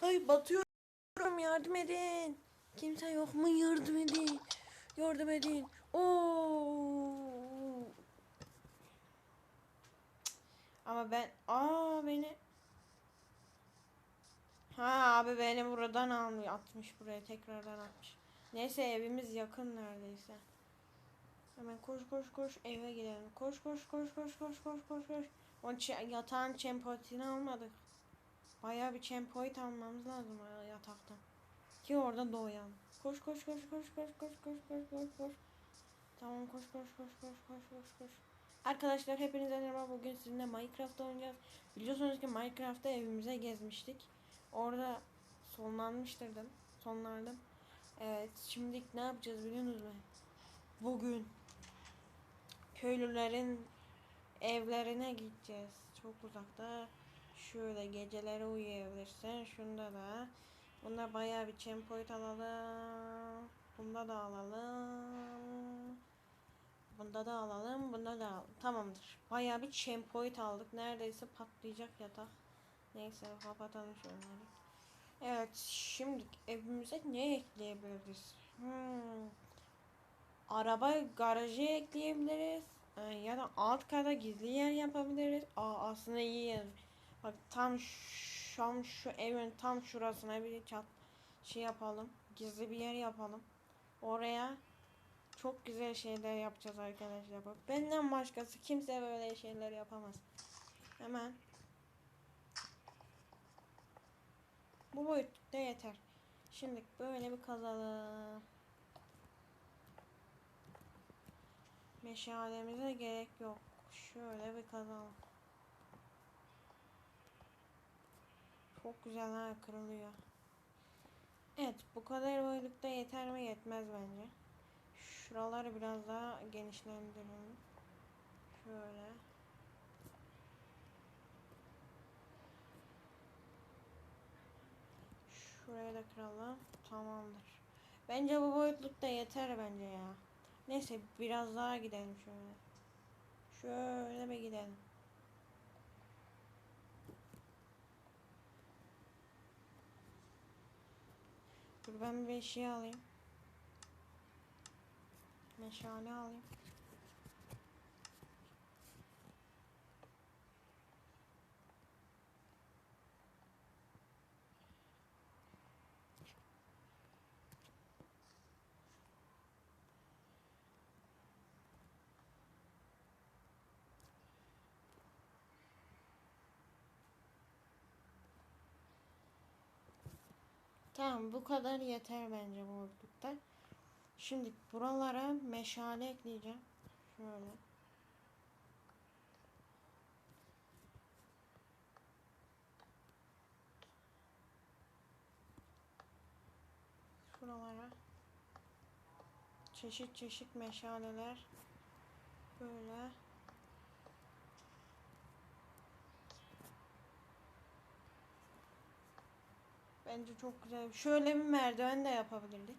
Hayır batıyorum yardım edin. Kimse yok mu yardım edin. Yardım edin. Oo. Ama ben aa beni Ha abi beni buradan almış atmış buraya tekrardan atmış. Neyse evimiz yakın neredeyse. Hemen koş koş koş eve gidelim. Koş koş koş koş koş koş koş koş. O yatağın çempoitini almadık. Bayağı bir çempoit almamız lazım ya yataktan. Ki orada doğalım. Koş koş koş koş koş koş koş koş koş koş. Tamam koş koş koş koş koş koş koş. Arkadaşlar hepinize merhaba. Bugün sizinle Minecraft oynayacağız. Biliyorsunuz ki Minecraft'ta evimize gezmiştik. Orada sonlanmıştırdım. Sonlardım. Evet şimdi ne yapacağız biliyor musunuz? Bugün köylülerin evlerine gideceğiz. Çok uzakta. Şöyle geceleri uyuyabilirsin. Şunda da. Bunda bayağı bir champoint alalım. Bunda da alalım. Bunda da alalım. Bunda da alalım. Tamamdır. Bayağı bir champoint aldık. Neredeyse patlayacak yatak. Neyse kapatalım şunları. Evet şimdi evimize ne ekleyebiliriz? Hmm. Araba garajı ekleyebiliriz. Ee, ya da alt kata gizli yer yapabiliriz. Aa, aslında iyi yer. Bak tam şu, tam şu evin tam şurasına bir çat şey yapalım. Gizli bir yer yapalım. Oraya çok güzel şeyler yapacağız arkadaşlar. Bak benden başkası kimse böyle şeyler yapamaz. Hemen bu boyutta yeter. Şimdi böyle bir kazalım. Meşalemize gerek yok. Şöyle bir kazalım. Çok güzel ha kırılıyor. Evet bu kadar boylukta yeter mi yetmez bence. Şuraları biraz daha genişlendirelim. Şöyle. Şuraya da kıralım. Tamamdır. Bence bu boyutlukta yeter bence ya. Neyse biraz daha gidelim şöyle. Şöyle bir gidelim. Dur ben bir şey alayım. Meşale alayım. Tamam bu kadar yeter bence bu boyutlukta. Şimdi buralara meşale ekleyeceğim. Şöyle. Şuralara çeşit çeşit meşaleler böyle Bence çok güzel. Şöyle bir merdiven de yapabilirdik.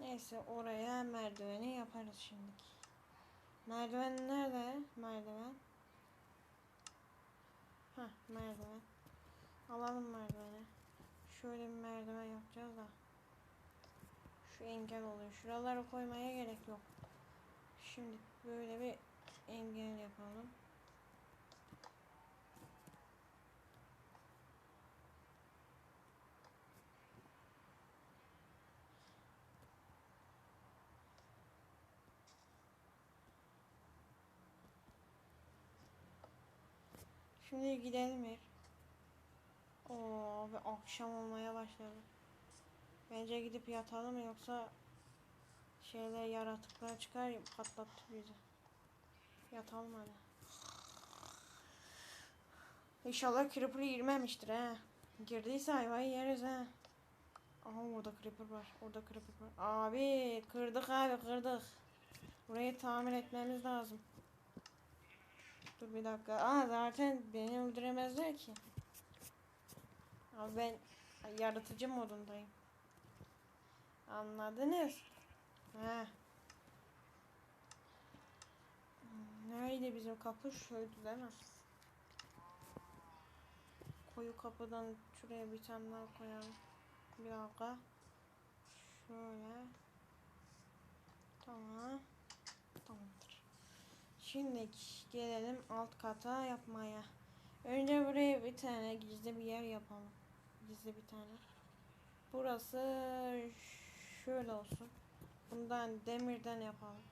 Neyse oraya merdiveni yaparız şimdi. Merdiven nerede? Merdiven. Ha merdiven. Alalım merdiveni. Şöyle bir merdiven yapacağız da. Şu engel oluyor. Şuraları koymaya gerek yok. Şimdi böyle bir engel yapalım. Şimdi gidelim ev. Oo ve akşam olmaya başladı. Bence gidip yatalım yoksa şeyler yaratıklar çıkar patlattı bizi. Yatalım hadi. İnşallah creeper girmemiştir ha. Girdiyse hayvayı yeriz ha. Aha orada creeper var. Orada creeper var. Abi kırdık abi kırdık. Burayı tamir etmemiz lazım. Dur bir dakika. Aa zaten beni öldüremezler ki. Abi ben yaratıcı modundayım. Anladınız? He. Nerede bizim kapı? Şuydu değil mi? koyu kapıdan şuraya bir tane daha koyalım. Bir dakika. Şöyle. Tamam. Şimdi gelelim alt kata yapmaya. Önce buraya bir tane gizli bir yer yapalım. Gizli bir tane. Burası şöyle olsun. Bundan demirden yapalım.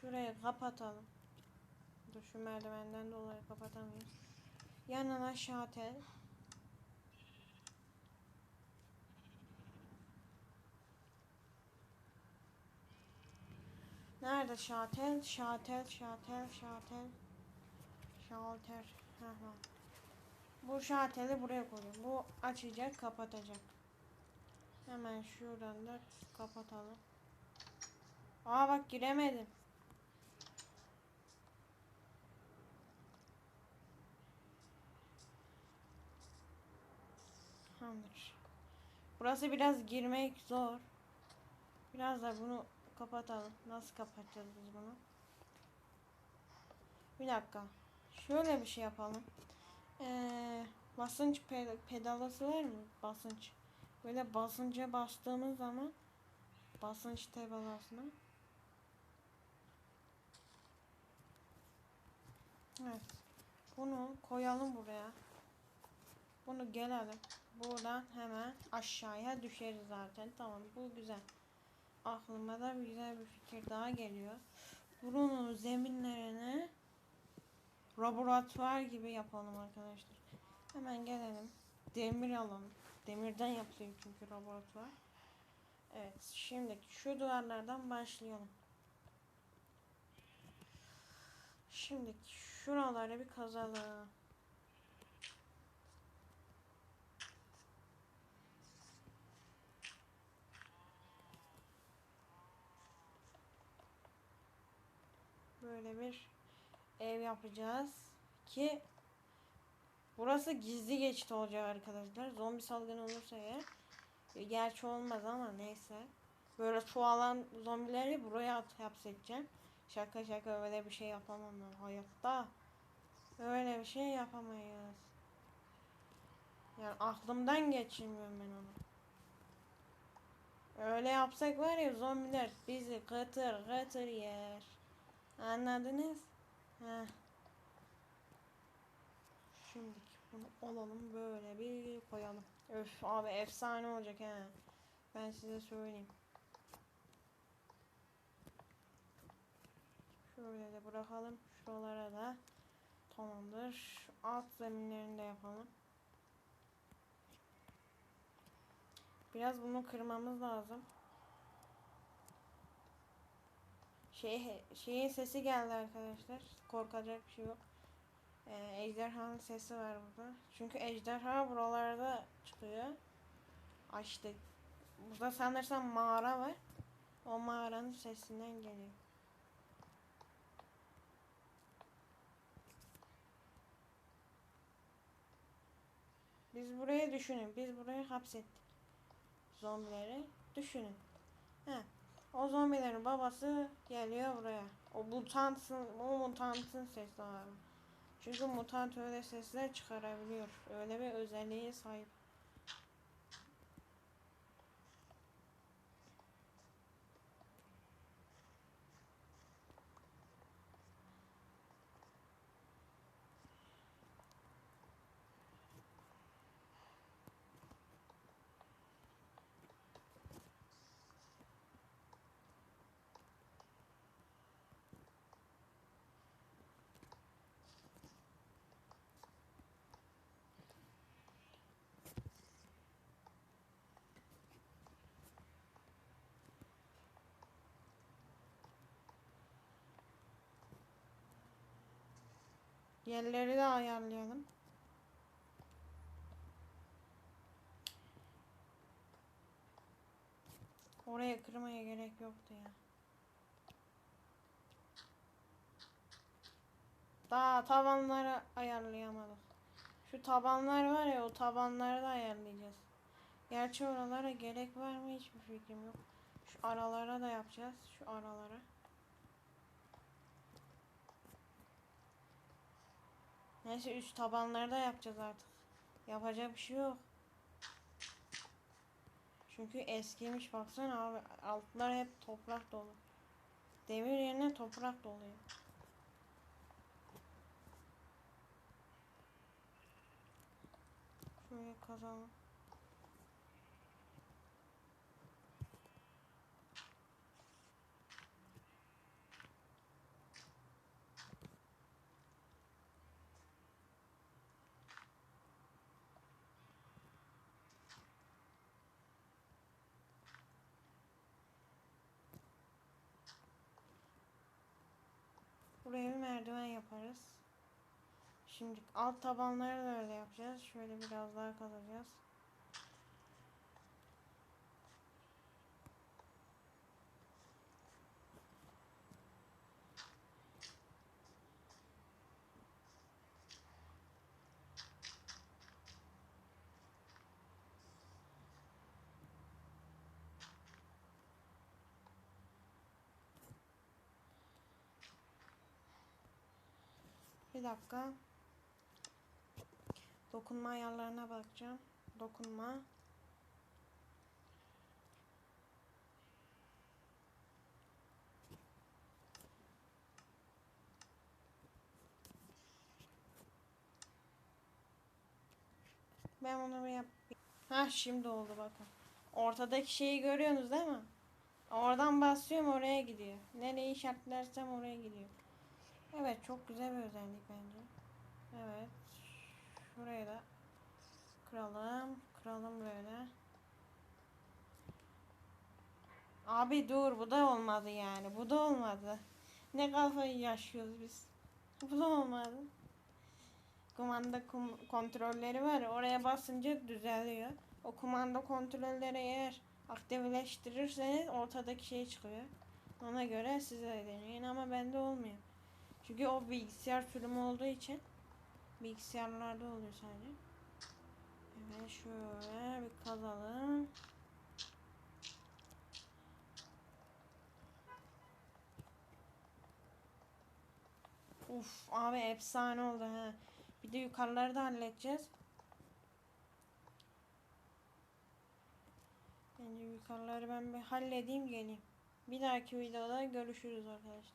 Şurayı kapatalım. Dur şu merdivenden dolayı kapatamıyoruz. Yanına şatel. Nerede şatel? Şatel, şatel, şatel. Şalter. Hı. Bu şateli buraya koyuyorum. Bu açacak, kapatacak. Hemen şuradan da kapatalım. Aa bak giremedim. Tamamdır. Burası biraz girmek zor. Biraz da bunu kapatalım. Nasıl kapatacağız biz bunu? Bir dakika. Şöyle bir şey yapalım. Ee, basınç pe- pedalası var mı? Basınç. Böyle basınca bastığımız zaman basınç tabelasına. Evet. Bunu koyalım buraya. Bunu gelelim. Buradan hemen aşağıya düşeriz zaten. Tamam bu güzel. Aklıma da güzel bir fikir daha geliyor. Bunun zeminlerine laboratuvar gibi yapalım arkadaşlar. Hemen gelelim. Demir alalım. Demirden yapılıyor çünkü laboratuvar. Evet şimdi şu duvarlardan başlayalım. Şimdi şuraları bir kazalım. Böyle bir ev yapacağız ki burası gizli geçit olacak arkadaşlar. Zombi salgını olursa eğer e, gerçi olmaz ama neyse. Böyle çoğalan zombileri buraya at hapsedeceğim. Şaka şaka öyle bir şey yapamam ben hayatta. Öyle bir şey yapamayız. Yani aklımdan geçirmiyorum ben onu. Öyle yapsak var ya zombiler bizi kıtır kıtır yer. Anladınız? Heh. Şimdi bunu alalım böyle bir koyalım. Öf abi efsane olacak he. Ben size söyleyeyim. Şöyle de bırakalım. Şuralara da tamamdır. Alt zeminlerini de yapalım. Biraz bunu kırmamız lazım. Şey, şeyin sesi geldi arkadaşlar. Korkacak bir şey yok. Ee, ejderhanın sesi var burada. Çünkü ejderha buralarda çıkıyor. Açtı. Burada sanırsam mağara var. O mağaranın sesinden geliyor. Biz burayı düşünün. Biz burayı hapsettik. Zombileri düşünün. He. O zombilerin babası geliyor buraya. O mutansın, o mutantın sesi abi. Çünkü mutant öyle sesler çıkarabiliyor. Öyle bir özelliğe sahip. Yerleri de ayarlayalım. Oraya kırmaya gerek yoktu ya. Daha tabanları ayarlayamadık. Şu tabanlar var ya o tabanları da ayarlayacağız. Gerçi oralara gerek var mı hiçbir fikrim yok. Şu aralara da yapacağız. Şu aralara. Neyse üst tabanları da yapacağız artık. Yapacak bir şey yok. Çünkü eskimiş baksana abi. Altlar hep toprak dolu. Demir yerine toprak doluyor. Şöyle kazalım. Buraya bir merdiven yaparız. Şimdi alt tabanları da öyle yapacağız. Şöyle biraz daha kazacağız. Bir dakika. Dokunma ayarlarına bakacağım. Dokunma. Ben bir yap. Ha şimdi oldu bakın. Ortadaki şeyi görüyorsunuz değil mi? Oradan basıyorum oraya gidiyor. Nereyi işaretlersem oraya gidiyor. Evet çok güzel bir özellik bence. Evet. Şurayı da kıralım. Kıralım böyle. Abi dur bu da olmadı yani. Bu da olmadı. Ne kafayı yaşıyoruz biz. Bu da olmadı. Kumanda kum- kontrolleri var. Oraya basınca düzeliyor. O kumanda kontrolleri eğer aktifleştirirseniz ortadaki şey çıkıyor. Ona göre size de deneyin ama bende olmuyor. Çünkü o bilgisayar sürümü olduğu için bilgisayarlarda oluyor sadece. Evet şöyle bir kazalım. Uf abi efsane oldu ha. Bir de yukarıları da halledeceğiz. Bence yukarıları ben bir halledeyim geleyim. Bir dahaki videoda görüşürüz arkadaşlar.